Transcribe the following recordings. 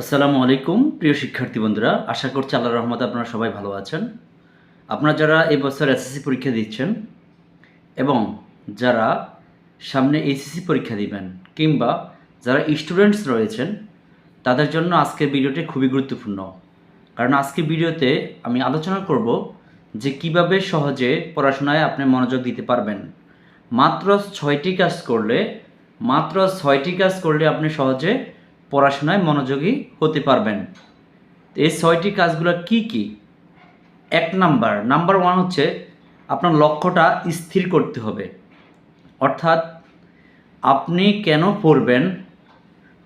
আসসালামু আলাইকুম, প্রিয় শিক্ষার্থী বন্ধুরা। আশা করছি আল্লাহ রহমতে আপনারা সবাই ভালো আছেন। আপনারা যারা এই বছর এসএসসি পরীক্ষা দিচ্ছেন এবং যারা সামনে এইচএসসি পরীক্ষা দিবেন কিংবা যারা স্টুডেন্টস রয়েছেন, তাদের জন্য আজকের ভিডিওটি খুবই গুরুত্বপূর্ণ। কারণ আজকের ভিডিওতে আমি আলোচনা করব যে কীভাবে সহজে পড়াশোনায় আপনি মনোযোগ দিতে পারবেন। মাত্র ছয়টি কাজ করলে, মাত্র ছয়টি কাজ করলে আপনি সহজে পড়াশোনায় মনোযোগী হতে পারবেন। এই ছয়টি কাজগুলো কি কি? এক নাম্বার নাম্বার ওয়ান হচ্ছে আপনার লক্ষ্যটা স্থির করতে হবে। অর্থাৎ আপনি কেন পড়বেন?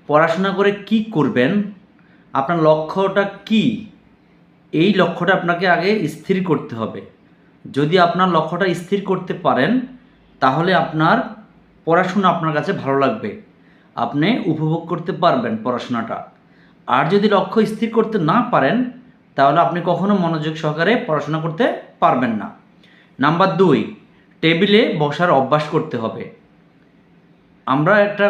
পড়াশোনা করে কি করবেন? আপনার লক্ষ্যটা কি? এই লক্ষ্যটা আপনাকে আগে স্থির করতে হবে। যদি আপনার লক্ষ্যটা স্থির করতে পারেন, তাহলে আপনার পড়াশোনা আপনার কাছে ভালো লাগবে। আপনি উপভোগ করতে পারবেন পড়াশোনাটা। আর যদি লক্ষ্য স্থির করতে না পারেন, তাহলে আপনি কখনো মনোযোগ সহকারে পড়াশোনা করতে পারবেন না। নাম্বার দুই, টেবিলে বসার অভ্যাস করতে হবে। আমরা একটা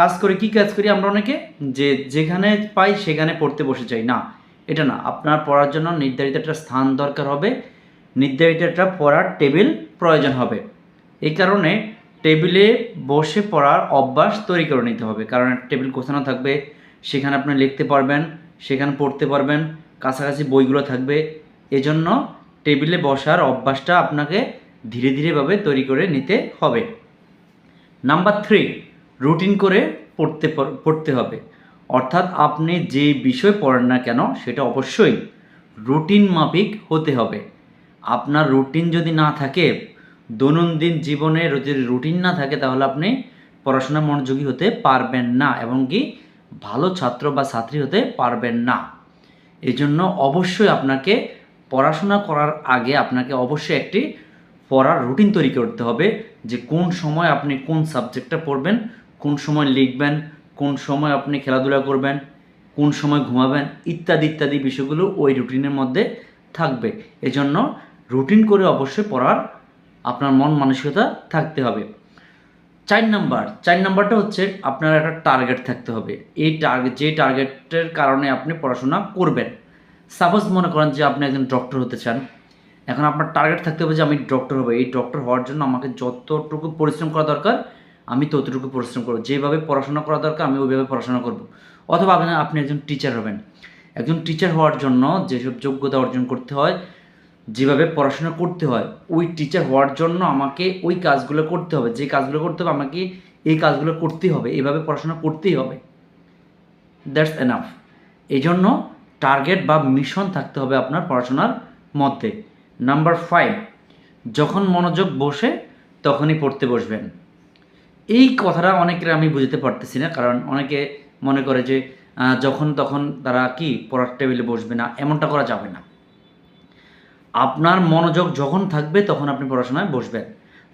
কাজ করি, কি কাজ করি আমরা অনেকে? যে যেখানে পাই সেখানে পড়তে বসে যাই। না, এটা না। আপনার পড়ার জন্য নির্ধারিত একটা স্থান দরকার হবে। নির্ধারিত একটা পড়ার টেবিল প্রয়োজন হবে। এই কারণে টেবিলে বসে পড়ার অভ্যাস তৈরি করে নিতে হবে। কারণ টেবিল গোছানো থাকবে, সেখানে আপনি লিখতে পারবেন, সেখানে পড়তে পারবেন, কাছাকাছি বইগুলো থাকবে। এজন্য টেবিলে বসার অভ্যাসটা আপনাকে ধীরে ধীরেভাবে তৈরি করে নিতে হবে। নাম্বার থ্রি রুটিন করে পড়তে পড়তে হবে। অর্থাৎ আপনি যে বিষয় পড়েন না কেন, সেটা অবশ্যই রুটিন মাফিক হতে হবে। আপনার রুটিন যদি না থাকে দৈনন্দিন জীবনে যদি রুটিন না থাকে, তাহলে আপনি পড়াশোনা মনোযোগী হতে পারবেন না এবং কি ভালো ছাত্র বা ছাত্রী হতে পারবেন না। এই জন্য অবশ্যই আপনাকে পড়াশোনা করার আগে আপনাকে অবশ্যই একটি পড়ার রুটিন তৈরি করতে হবে যে কোন সময় আপনি কোন সাবজেক্টটা পড়বেন, কোন সময় লিখবেন, কোন সময় আপনি খেলাধুলা করবেন, কোন সময় ঘুমাবেন, ইত্যাদি ইত্যাদি বিষয়গুলো ওই রুটিনের মধ্যে থাকবে। এজন্য রুটিন করে অবশ্যই পড়ার আপনার মন মানসিকতা থাকতে হবে। চার নাম্বার, চার নাম্বারটা হচ্ছে আপনার একটা টার্গেট থাকতে হবে। এই টার্গেট যে টার্গেটের কারণে আপনি পড়াশোনা করবেন। সাপোজ মনে করেন যে আপনি একজন ডক্টর হতে চান। এখন আপনার টার্গেট থাকতে হবে যে আমি ডক্টর হব। এই ডক্টর হওয়ার জন্য আমাকে যতটুকু পরিশ্রম করা দরকার, আমি ততটুকু পরিশ্রম করব। যেভাবে পড়াশোনা করা দরকার, আমি ওইভাবে পড়াশোনা করব। অথবা আপনি আপনি একজন টিচার হবেন। একজন টিচার হওয়ার জন্য যেসব যোগ্যতা অর্জন করতে হয় যেভাবে পড়াশোনা করতে হয়, ওই টিচার হওয়ার জন্য আমাকে ওই কাজগুলো করতে হবে। যে কাজগুলো করতে হবে, আমাকে এই কাজগুলো করতেই হবে, এভাবে পড়াশোনা করতেই হবে। দ্যাটস এনাফ এই জন্য টার্গেট বা মিশন থাকতে হবে আপনার পড়াশোনার মধ্যে। নাম্বার ফাইভ যখন মনোযোগ বসে তখনই পড়তে বসবেন। এই কথাটা অনেকের আমি বুঝতে পারতেছি না, কারণ অনেকে মনে করে যে যখন তখন তারা কি পড়ার টেবিলে বসবে না, এমনটা করা যাবে না। আপনার মনোযোগ যখন থাকবে, তখন আপনি পড়াশোনায় বসবেন।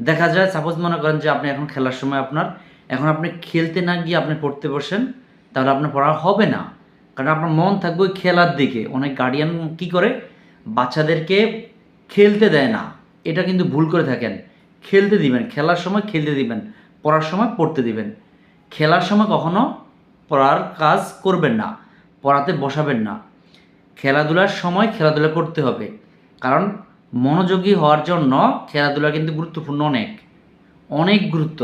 দেখা যায় সাপোজ মনে করেন যে আপনি এখন খেলার সময় আপনার, এখন আপনি খেলতে না গিয়ে আপনি পড়তে বসেন, তাহলে আপনার পড়া হবে না। কারণ আপনার মন থাকবে ওই খেলার দিকে। অনেক গার্ডিয়ান কি করে? বাচ্চাদেরকে খেলতে দেয় না। এটা কিন্তু ভুল করে থাকেন। খেলতে দিবেন। খেলার সময় খেলতে দিবেন। পড়ার সময় পড়তে দিবেন। খেলার সময় কখনো পড়ার কাজ করবেন না। পড়াতে বসাবেন না। খেলাধুলার সময় খেলাধুলা করতে হবে। কারণ মনোযোগী হওয়ার জন্য খেলাধুলা কিন্তু গুরুত্বপূর্ণ অনেক অনেক গুরুত্ব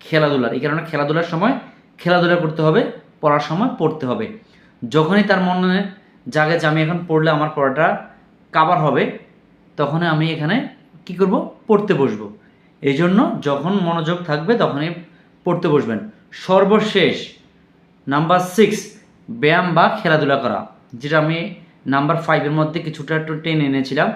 খেলাধুলার। এই কারণে খেলাধুলার সময় খেলাধুলা করতে হবে, পড়ার সময় পড়তে হবে। যখনই তার মনে জাগে যে আমি এখন পড়লে আমার পড়াটা কাবার হবে তখন আমি এখানে কি করব? পড়তে বসবো। এই জন্য যখন মনোযোগ থাকবে তখনই পড়তে বসবেন। সর্বশেষ নাম্বার সিক্স ব্যায়াম বা খেলাধুলা করা, যেটা আমি নাম্বার ফাইভের মধ্যে কিছুটা একটু টেনে এনেছিলাম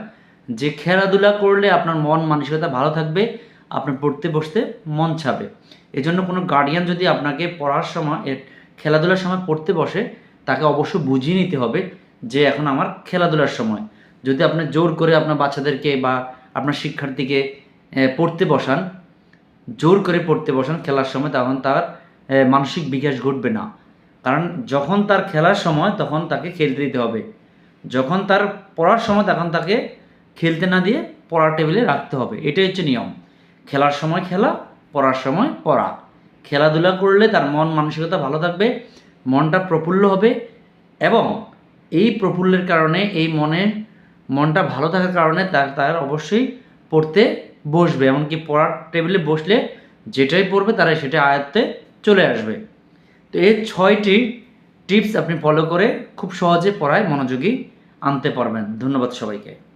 যে খেলাধুলা করলে আপনার মন মানসিকতা ভালো থাকবে আপনার পড়তে বসতে মন ছাবে এই জন্য কোনো গার্ডিয়ান যদি আপনাকে পড়ার সময় এ, খেলাধুলার সময় পড়তে বসে তাকে অবশ্য বুঝিয়ে নিতে হবে যে এখন আমার খেলাধুলার সময়। যদি আপনি জোর করে আপনার বাচ্চাদেরকে বা আপনার শিক্ষার্থীকে পড়তে বসান জোর করে পড়তে বসান খেলার সময় তখন তার মানসিক বিকাশ ঘটবে না। কারণ যখন তার খেলার সময় তখন তাকে খেলতে দিতে হবে। যখন তার পড়ার সময় তখন তাকে খেলতে না দিয়ে পড়ার টেবিলে রাখতে হবে। এটাই হচ্ছে নিয়ম। খেলার সময় খেলা, পড়ার সময় পড়া। খেলাধুলা করলে তার মন মানসিকতা ভালো থাকবে, মনটা প্রফুল্ল হবে এবং এই প্রফুল্লের কারণে, এই মনে, মনটা ভালো থাকার কারণে তার তার অবশ্যই পড়তে বসবে। এমনকি পড়ার টেবিলে বসলে যেটাই পড়বে তারা সেটা আয়ত্তে চলে আসবে। তো এই ছয়টি টিপস আপনি ফলো করে খুব সহজে পড়ায় মনোযোগী আনতে পারবেন। ধন্যবাদ সবাইকে।